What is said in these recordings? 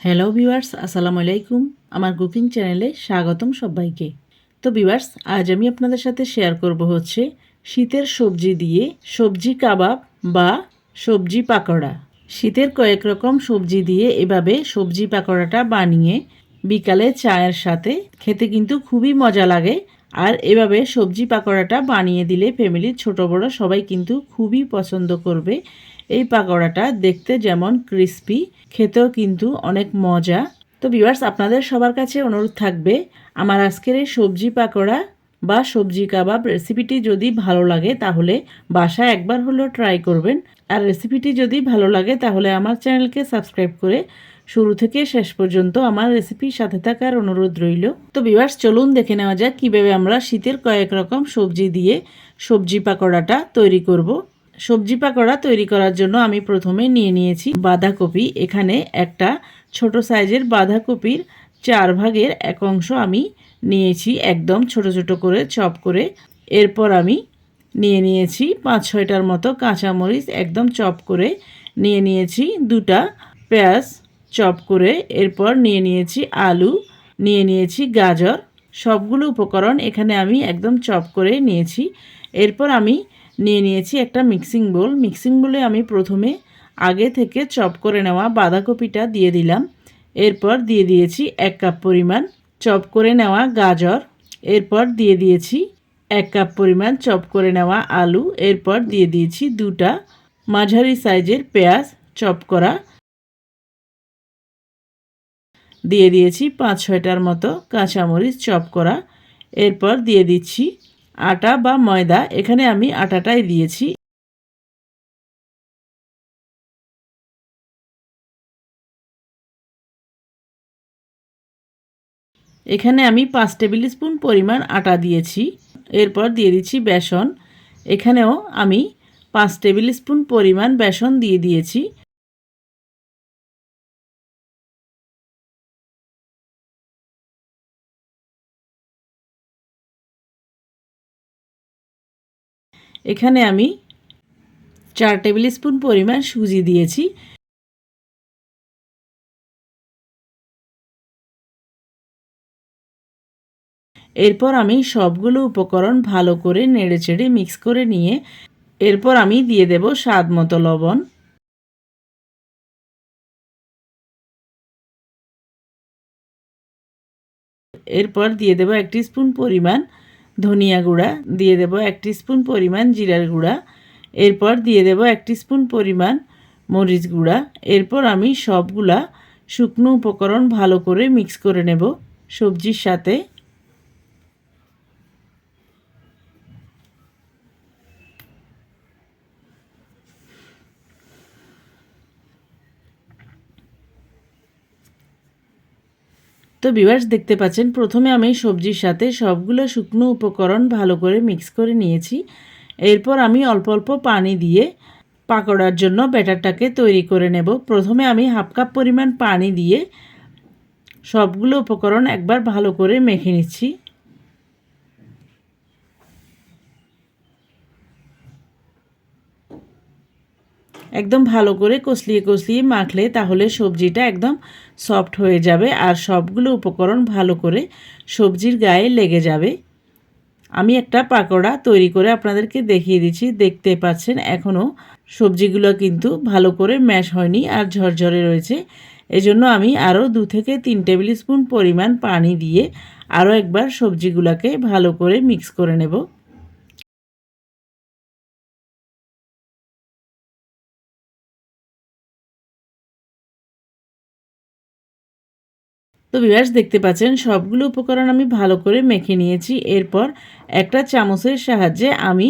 Hello viewers আসসালামু আলাইকুম আমার কুকিং চ্যানেলে স্বাগতম সবাইকে। তো ভিউয়ার্স আজ আমি আপনাদের সাথে শেয়ার করব হচ্ছে শীতের সবজি দিয়ে সবজি কাবাব বা সবজি পাকোড়া। শীতের কয়েক রকম সবজি দিয়ে এভাবে সবজি পাকোড়াটা বানিয়ে বিকালে চায়ের সাথে খেতে কিন্তু খুবই মজা লাগে। আর এভাবে সবজি পাকোড়াটা বানিয়ে দিলে ফ্যামিলির ছোট বড় সবাই কিন্তু খুবই পছন্দ করবে। এই পাকোড়াটা দেখতে যেমন ক্রিস্পি খেতেও কিন্তু অনেক মজা। তো ভিউয়ার্স আপনাদের সবার কাছে অনুরোধ থাকবে, আমার আজকের এই সবজি পাকোড়া বা সবজি কাবাব রেসিপিটি যদি ভালো লাগে, তাহলে বাসায় একবার হলেও ট্রাই করবেন। আর রেসিপিটি যদি ভালো লাগে, তাহলে আমার চ্যানেলকে সাবস্ক্রাইব করে শুরু থেকে শেষ পর্যন্ত আমার রেসিপির সাথে থাকার অনুরোধ রইল। তো বিভার্স চলুন দেখে নেওয়া যাক কীভাবে আমরা শীতের কয়েক রকম সবজি দিয়ে সবজি পাকোড়াটা তৈরি করব। সবজি পাকোড়া তৈরি করার জন্য আমি প্রথমে নিয়ে নিয়েছি বাঁধাকপি। এখানে একটা ছোট সাইজের বাঁধাকপির চার ভাগের এক অংশ আমি নিয়েছি একদম ছোট ছোট করে চপ করে। এরপর আমি নিয়ে নিয়েছি পাঁচ ছয়টার মতো কাঁচামরিচ একদম চপ করে। নিয়ে নিয়েছি দুটা পেঁয়াজ চপ করে। এরপর নিয়ে নিয়েছি আলু, নিয়ে নিয়েছি গাজর। সবগুলো উপকরণ এখানে আমি একদম চপ করে নিয়েছি। এরপর আমি নিয়ে নিয়েছি একটা মিক্সিং বোল মিক্সিং বোলে আমি প্রথমে আগে থেকে চপ করে নেওয়া বাঁধাকপিটা দিয়ে দিলাম। এরপর দিয়ে দিয়েছি এক কাপ পরিমাণ চপ করে নেওয়া গাজর। এরপর দিয়ে দিয়েছি এক কাপ পরিমাণ চপ করে নেওয়া আলু। এরপর দিয়ে দিয়েছি দুটা মাঝারি সাইজের পেঁয়াজ চপ করা। দিয়ে দিয়েছি পাঁচ ছয়টার মতো কাঁচামরিচ চপ করা। এরপর দিয়ে দিচ্ছি আটা বা ময়দা, এখানে আমি আটাটাই দিয়েছি। এখানে আমি পাঁচ টেবিল স্পুন পরিমাণ আটা দিয়েছি। এরপর দিয়ে দিচ্ছি বেসন। এখানেও আমি পাঁচ টেবিল স্পুন পরিমাণ বেসন দিয়ে দিয়েছি। এখানে আমি চার টেবিল স্পুন পরিমাণ সুজি দিয়েছি। এরপর আমি সবগুলো উপকরণ ভালো করে নেড়ে চেড়ে মিক্স করে নিয়ে এরপর আমি দিয়ে দেব স্বাদ মতো লবণ। এরপর দিয়ে দেব একটি স্পুন পরিমাণ ধনিয়া গুঁড়া দিয়ে দেব এক স্পুন পরিমাণ জিরার গুঁড়া। এরপর দিয়ে দেব এক স্পুন পরিমাণ মরিচ গুঁড়া। এরপর আমি সবগুলা শুকনো উপকরণ ভালো করে মিক্স করে নেব সবজির সাথে। তো বিভার্স দেখতে পাচ্ছেন, প্রথমে আমি সবজির সাথে সবগুলো শুকনো উপকরণ ভালো করে মিক্স করে নিয়েছি। এরপর আমি অল্প অল্প পানি দিয়ে পাকোড়ার জন্য ব্যাটারটাকে তৈরি করে নেব। প্রথমে আমি হাফ কাপ পরিমাণ পানি দিয়ে সবগুলো উপকরণ একবার ভালো করে মেখে নিচ্ছি। একদম ভালো করে কষলিয়ে কষলিয়ে মাখলে তাহলে সবজিটা একদম সফট হয়ে যাবে আর সবগুলো উপকরণ ভালো করে সবজির গায়ে লেগে যাবে। আমি একটা পাকোড়া তৈরি করে আপনাদেরকে দেখিয়ে দিচ্ছি, দেখতে পাচ্ছেন এখনও সবজিগুলো কিন্তু ভালো করে ম্যাশ হয়নি আর ঝরঝরে রয়েছে। এজন্য আমি আরও দু থেকে তিন টেবিল স্পুন পরিমাণ পানি দিয়ে আরও একবার সবজিগুলোকে ভালো করে মিক্স করে নেব। তো বিভাস দেখতে পাচ্ছেন, সবগুলো উপকরণ আমি ভালো করে মেখে নিয়েছি। এরপর একটা চামচের সাহায্যে আমি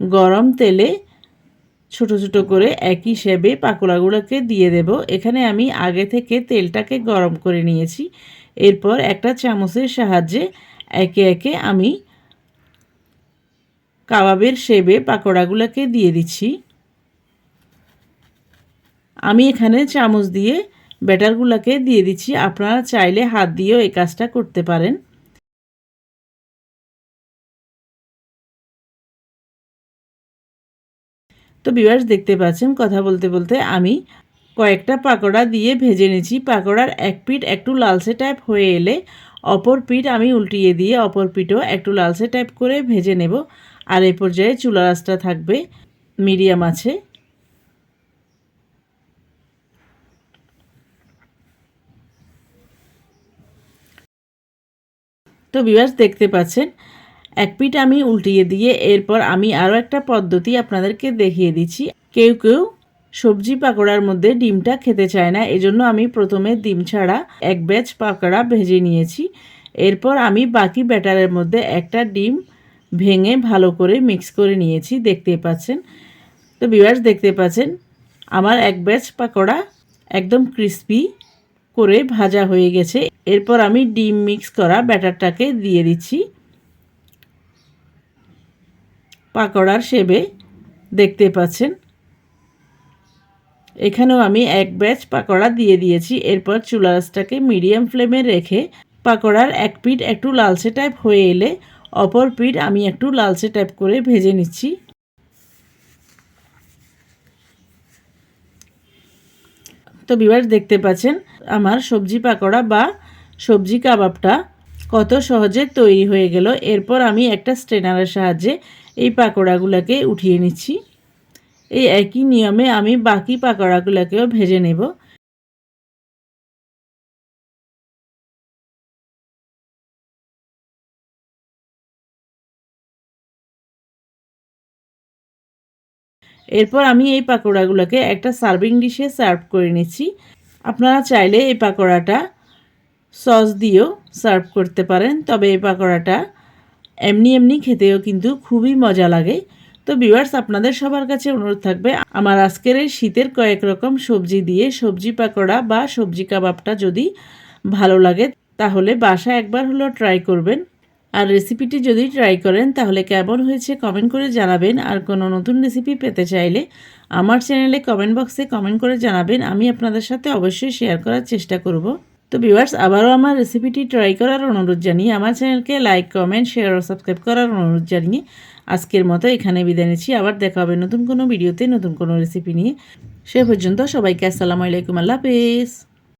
গরম তেলে ছোট ছোট করে একই শেবে পাকোড়াগুলোকে দিয়ে দেব। এখানে আমি আগে থেকে তেলটাকে গরম করে নিয়েছি। এরপর একটা চামচের সাহায্যে একে একে আমি কাবাবের সেবে পাকোড়াগুলোকে দিয়ে দিচ্ছি। আমি এখানে চামচ দিয়ে ব্যাটারগুলোকে দিয়ে দিচ্ছি। আপনারা চাইলে হাত দিয়েও এই কাজটা করতে পারেন। তো বিভার্স দেখতে পাচ্ছেন কথা বলতে বলতে আমি কয়েকটা পাকোড়া দিয়ে ভেজে নিয়েছি। পাকোড়ার এক পিঠ একটু লালচে টাইপ হয়ে এলে অপর পিঠ আমি উল্টিয়ে দিয়ে অপর পিঠও একটু লালচে টাইপ করে ভেজে নেব। আর এই পর্যায়ে চুলা রাসটা থাকবে, মিডিয়াম আছে। তো বিবাস দেখতে পাচ্ছেন। এক পিঠ আমি উল্টিয়ে দিয়ে এরপর আমি আরও একটা পদ্ধতি আপনাদেরকে দেখিয়ে দিচ্ছি। কেউ কেউ সবজি পাকোড়ার মধ্যে ডিমটা খেতে চায় না, এজন্য আমি প্রথমে ডিম ছাড়া এক ব্যাচ পাকোড়া ভেজে নিয়েছি। এরপর আমি বাকি ব্যাটারের মধ্যে একটা ডিম ভেঙে ভালো করে মিক্স করে নিয়েছি, দেখতে পাচ্ছেন। তো বিভার্স দেখতে পাচ্ছেন, আমার এক ব্যাচ পাকোড়া একদম ক্রিস্পি করে ভাজা হয়ে গেছে। এরপর আমি ডিম মিক্স করা ব্যাটারটাকে দিয়ে দিচ্ছি। পাকোড়ার শেবে দেখতে পাচ্ছেন। এখানেও আমি এক ব্যাচ পাকোড়া দিয়ে দিয়েছি। এরপর চুলাসটাকে মিডিয়াম ফ্লেমে রেখে পাকোড়ার এক পিঠ একটু লালচে টাইপ হয়ে এলে অপর পিঠ আমি একটু লালচে টাইপ করে ভেজে নিচ্ছি। তো বিবার দেখতে পাচ্ছেন, আমার সবজি পাকোড়া বা সবজি কাবাবটা কত সহজে তৈরি হয়ে গেল। এরপর আমি একটা স্ট্রেনারের সাহায্যে এই পাকোড়াগুলোকে উঠিয়ে নিচ্ছি। এই একই নিয়মে আমি বাকি পাকোড়াগুলোকেও ভেজে নেব। এরপর আমি এই পাকোড়াগুলোকে একটা সার্ভিং ডিশে সার্ভ করে নিচ্ছি। আপনারা চাইলে এই পাকোড়াটা সস দিয়েও সার্ভ করতে পারেন। তবে এই পাকোড়াটা এমনি এমনি খেতেও কিন্তু খুবই মজা লাগে। তো ভিউয়ার্স আপনাদের সবার কাছে অনুরোধ থাকবে, আমার আজকের এই শীতের কয়েক রকম সবজি দিয়ে সবজি পাকোড়া বা সবজি কাবাবটা যদি ভালো লাগে, তাহলে বাসা একবার হলেও ট্রাই করবেন। আর রেসিপিটি যদি ট্রাই করেন, তাহলে কেমন হয়েছে কমেন্ট করে জানাবেন। আর কোনো নতুন রেসিপি পেতে চাইলে আমার চ্যানেলে কমেন্ট বক্সে কমেন্ট করে জানাবেন। আমি আপনাদের সাথে অবশ্যই শেয়ার করার চেষ্টা করব। তো ভিউয়ার্স আবারও আমার রেসিপিটি ট্রাই করার অনুরোধ জানিয়ে আমার চ্যানেলকে লাইক কমেন্ট শেয়ার ও সাবস্ক্রাইব করার অনুরোধ জানিয়ে আজকের মতো এখানে বিদায় নিচ্ছি। আবার দেখা হবে নতুন কোনো ভিডিওতে নতুন কোনো রেসিপি নিয়ে। সে পর্যন্ত সবাইকে আসসালামু আলাইকুম, আল্লাহ হাফেজ।